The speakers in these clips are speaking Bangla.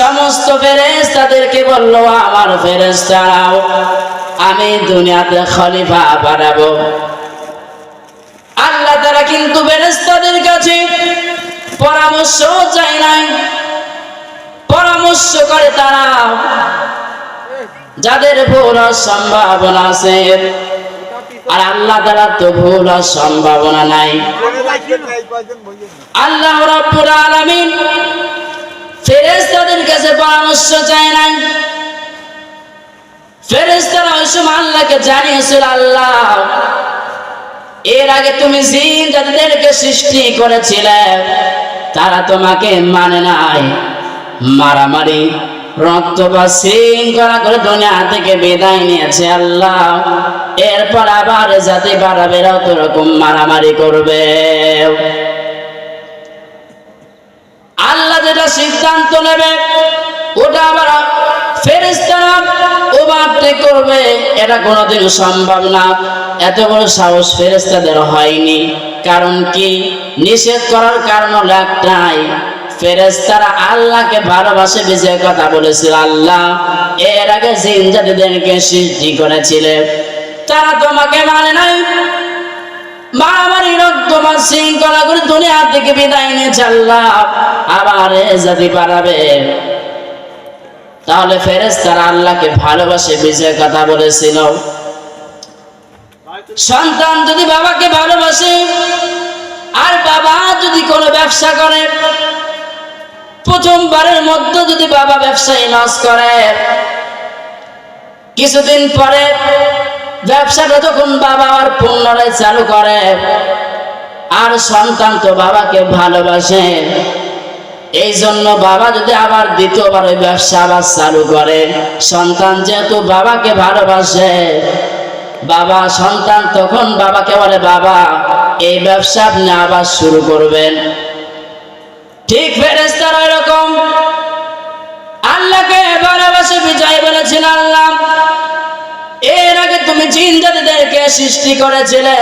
সমস্ত ফেরেস্তাদেরকে বলল আমার ফেরেস্তারাও আমি দুনিয়াতে খলিফা বানাবো। আল্লাহ তারা কিন্তু ফেরেস্তাদের কাছে পরামর্শ চাই নাই। পরামর্শ করে তারা যাদের ভুল সম্ভাবনা আছে আর আল্লাহ তারা তো ভুল সম্ভাবনা নাই। আল্লাহ রাব্বুল আলামিন পরামর্শ চায় নাই। ফেরেশতারা ওই সময় আল্লাহকে জানিয়েছিল, আল্লাহ, এর আগে তুমি জিন জাতিদেরকে সৃষ্টি করেছিলে, তারা তোমাকে মানে নাই। মারামারি, রক্ত বা শৃঙ্খলা করে দুনিয়া থেকে বিদায় নিয়েছে, আল্লাহ। এরপর আবার জাতি বাড়াবেরাও তো রকম মারামারি করবে। যেটা সিদ্ধান্ত নেবে, ওটা আবার ফেরেস্তারা ওভারটেক করবে, এটা কোনোদিন সম্ভব না। এত বড় সাহস ফেরেস্তাদের হয়নি। কারণ কি? নিষেধ করার কারণ হলো একটাই। ফেরেস্তারা আল্লাহকে ভালোবাসে বিজয় কথা বলেছিল আল্লাহ। এর আগে জিন জাতিদেরকে সৃষ্টি করেছিলে। তারা তোমাকে মানে নাই। মারামারি রক্তমান শৃঙ্খলা করে দুনিয়া থেকে বিদায় নিয়েছে আল্লাহ। আবার ভালোবাসে কথা বলেছিল। সন্তান যদি বাবাকে ভালোবাসে, আর বাবা যদি কোনো ব্যবসা করে, প্রথমবারের মধ্যে যদি বাবা ব্যবসায়ী করে, কিছুদিন পরে ব্যবসাটা যখন বাবা আর পুনরায় চালু করে, আর সন্তান তো বাবাকে ভালোবাসে এই জন্য বাবা যদি আবার দ্বিতীয়বার ওই ব্যবসা আবার চালু করে, সন্তান যেহেতু বাবাকে ভালোবাসে, বাবা, সন্তান তখন বাবাকে বলে, বাবা, এই ব্যবসা আপনি আবার শুরু করবেন। ঠিক ফেরেস্তার এরকম আল্লাহকে ভালোবাসে বিজয় বলেছিল আল্লাহ। তুমি জিন জাতিদেরকে সৃষ্টি করেছিলে,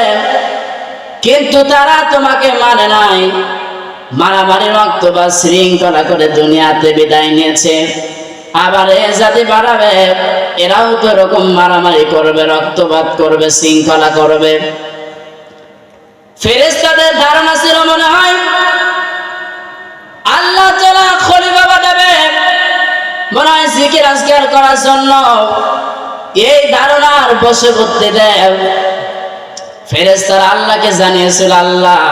কিন্তু তারা তোমাকে মানে নাই। মারামারি রক্ত বা শৃঙ্খলা করে দুনিয়াতে বিদায় নিয়েছে। আবার এ জাতি বাড়াবে, এরাও তো এরকম মারামারি করবে, রক্তপাত করবে, শৃঙ্খলা করবে। ফেরেস্তাদের ধারণা ছিল মনে হয়, আল্লাহ তালা খলিফা বানাবে। মনে হয় জিকির আজকার করার জন্য এই ধারণার বসে করতে দেয় ফেরেস্তারা আল্লাহকে জানিয়েছিল, আল্লাহ,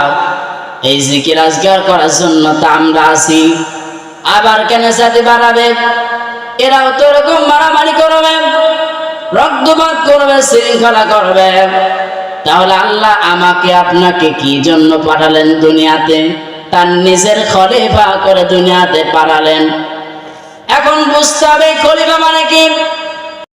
এই জিকির আজগার করার জন্য তা আমরা আছি। আবার কেন সাথে বাড়াবে? এরাও তো এরকম মারামারি করবে, রক্তপাত করবে, শৃঙ্খলা করবে। তাহলে আল্লাহ আমাকে আপনাকে কি জন্য পাঠালেন দুনিয়াতে? তার নিজের খলিফা করে দুনিয়াতে পাঠালেন। এখন বুঝতে হবে, খলিফা মানে কি?